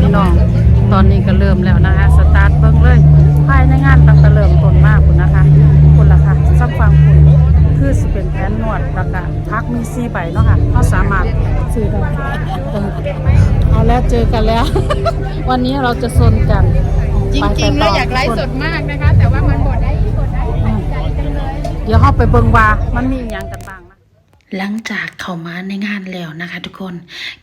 พี่น้อง ตอนนี้ก็เริ่มแล้วนะคะ สตาร์ทเบิ้งเลย ภายในงานตั้งแต่เริ่มต้นมากคุณนะคะคุณล่ะค่ะสักฟังคุณคือสิเป็นแผนนวดแล้วก็พักมีซีใบเนาะค่ะเขาสามารถซื้อได้เอาแล้วเจอกันแล้ว วันนี้เราจะซนกัน จริงๆไปเราต่อยากไลฟ์สดมากนะคะ แต่ว่ามันบดได้บดได้ใจจังเลย เดี๋ยวเขาไปเบิ่งว่ามันมีอหย่างกันบ้างนะ หลังจากเข้ามาในงานแล้วนะคะ ทุกคน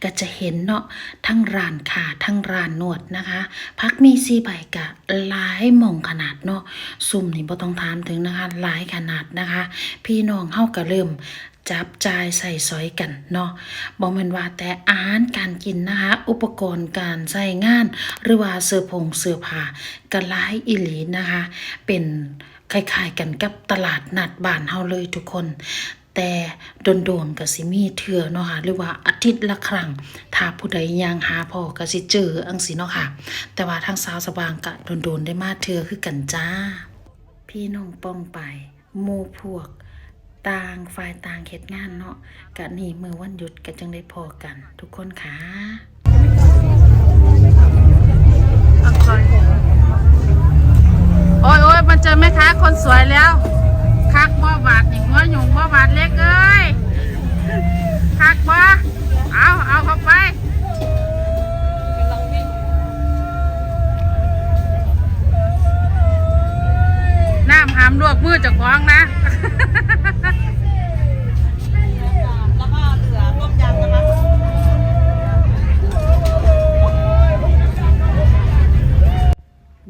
ก็จะเห็นเนาะทั้งร้านขาทั้งร้านนวดนะคะ พักมีซีใบกะหลายหมองขนาดเนาะซุ่มนี่บ่ต้องถามถึงนะคะหลายขนาดนะคะ พี่น้องเฮาก็เริ่มจับจ่ายใส่ซอยกันเนาะบ่แม่นว่าแต่อาหารการกินนะคะ อุปกรณ์การใช้งาน หรือว่าเสื้อผงเสื้อผ้าก็หลายอีหลีนะคะ เป็นคล้ายๆกันกับตลาดนัดบ้านเฮาเลยทุกคน แต่โดนๆก็สิมีเทื่อเนาะค่ะหรือว่าอาทิตย์ละครั้ง ถ้าผู้ใดยังหาพอก็สิเจออังสิเนาะค่ะ แต่ว่าทางสาวสว่างก็โดนๆได้มาเทื่อคือกันจ้า พี่น้องป้องไปหมู่พวก ต่างฝ่ายต่างเฮ็ดงานเนาะกะนี่มือวันหยุดก็จังได้พอกัน ทุกคนค่ะโอ้ยโอ้ยมันเจอแม่ค้าคนสวยแล้ว น้ำหามลวกมือเจ้าของนะ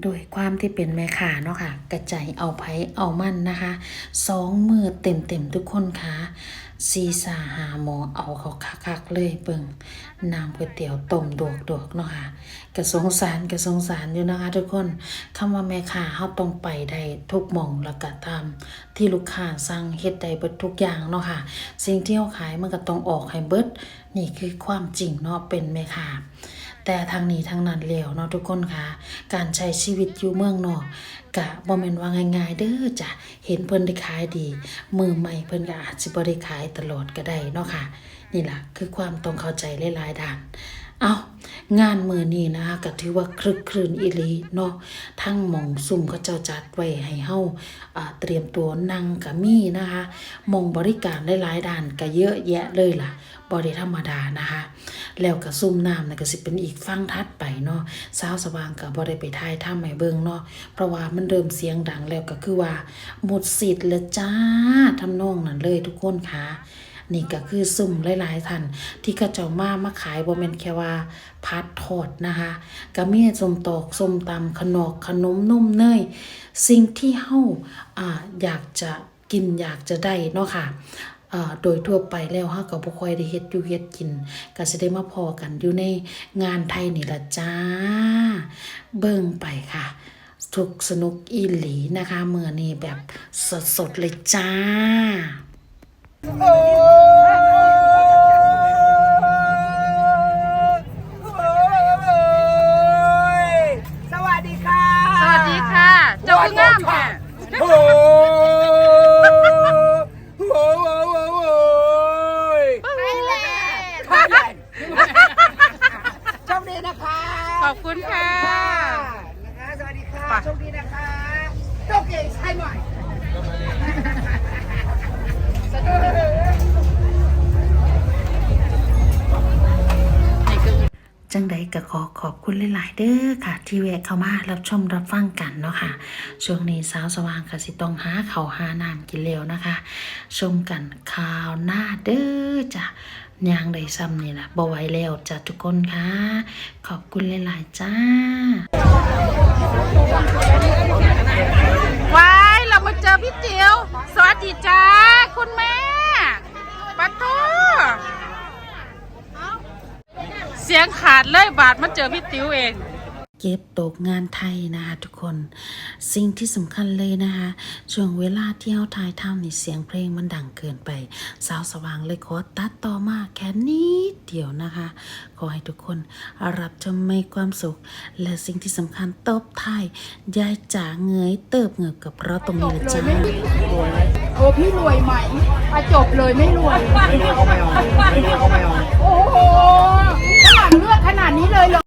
โดยความที่เป็นแม่ค้าเนาะค่ะ กระจายเอาไผเอามันนะคะสองมือเต็มเต็มๆทุกคนค่ะ ซีสาหาหมอเอาเขาคักๆเลยเบิ่งน้ำก๋วยเตี๋ยวต้มดวกดวกๆเนาะค่ะกระสงสารกระสงสารอยู่นะคะทุกคนคำว่าแม่ค้าเฮาต้องไปได้ทุกหม่องแล้วก็ตามที่ลูกค้าสั่งเฮ็ดได้เบิดทุกอย่างเนาะค่ะ สิ่งที่เฮาขายมันก็ต้องออกให้เบิดนี่คือความจริงเนาะเป็นแม่ค้า แต่ทางนี้ทางนั้นแล้วเนาะทุกคนคะการใช้ชีวิตอยู่เมืองนอกกะบ่แม่นว่าง่ายๆเด้อจ้ะเห็นเพิ่นได้ขายดี มือใหม่เพิ่นก็อาจสิบ่ได้ขายตลอดก็ได้เนาะค่ะ นี่ล่ะคือความต้องเข้าใจหลายๆด้านเอางานมือนี้นะคะก็ถือว่าคลึกครื้นอีลีเนาะทั้งหมองซุ่มเขาเจ้าจัดไว้ให้เฮาอ่าเตรียมตัวนั่งก็มีนะคะมองบริการหลายๆด้านก็เยอะแยะเลยล่ะบ่ได้ธรรมดานะคะ แล้วก็ซุ่มน้ำนั่นก็สิเป็นอีกฟังทัดไปเนาะสาวสว่างก็บ่ได้ไปถ่ายทำให้เบิ่งเนาะเพราะว่ามันเริ่มเสียงดังแล้วก็คือว่า หมดสิทธิ์แล้วจ้าทำนองนั้นเลยทุกคนค่ะนี่ก็คือซุ่มหลายๆท่านที่เขาเจ้ามามาขายบ่แม่นแค่ว่าพัดทอดนะคะก็มีส้มตอกส้มตำขนมขนมนมเนยสิ่งที่เฮาอ่าอยากจะกินอยากจะได้เนาะค่ะอ่า โดยทั่วไปแล้วเฮาก็บ่ค่อยได้เฮ็ดอยู่เฮ็ดกินก็สิได้มาพอกันอยู่ในงานไทยนี่ล่ะจ้า เบิ่งไปค่ะทุกสนุกอีหลีนะคะเมื่อนี้แบบสดๆเลยจ้า นะคะขอบคุณค่ะ นะคะ สวัสดีค่ะไปโชคดีนะคะโชคดีใช่หน่อยนี่คือจังใดก็ขอขอบคุณหลาย ๆ เด้อค่ะ ที่แวะเข้ามารับชมรับฟังกันเนาะค่ะ ช่วงนี้สาวสว่างก็สิต้องหาเขาวหาน้ำกินแล้วนะคะ ชมกันข่าวหน้าเด้อจ้ะ ยางได้ซ้ำนี่ล่ะบ่ไหวแล้วจ้ะทุกคนค่ะ ขอบคุณหลายๆจ้าว้ายเรามาเจอพี่จิ๋วสวัสดีจ้า คุณแม่ปัทูเสียงขาดเลยบาดมาเจอพี่ติ๋วเอง เก็บตกงานไทยนะคะทุกคน สิ่งที่สำคัญเลยนะคะช่วงเวลาที่เราถ่ายทำนี่เสียงเพลงมันดังเกินไป สาวสว่างเลยขอตัดต่อมาแค่นิดเดียวนะคะ ขอให้ทุกคนรับชมมีความสุข และสิ่งที่สำคัญตบท้ายยายจ๋าเงยเติบเงือบกับเราตรงนี้เลยจ้าโอ้พี่รวยไหมมาจบเลยไม่รวยไม่เอาไม่เอาไม่เอาไม่เอาโอ้โหฝรั่งเลือก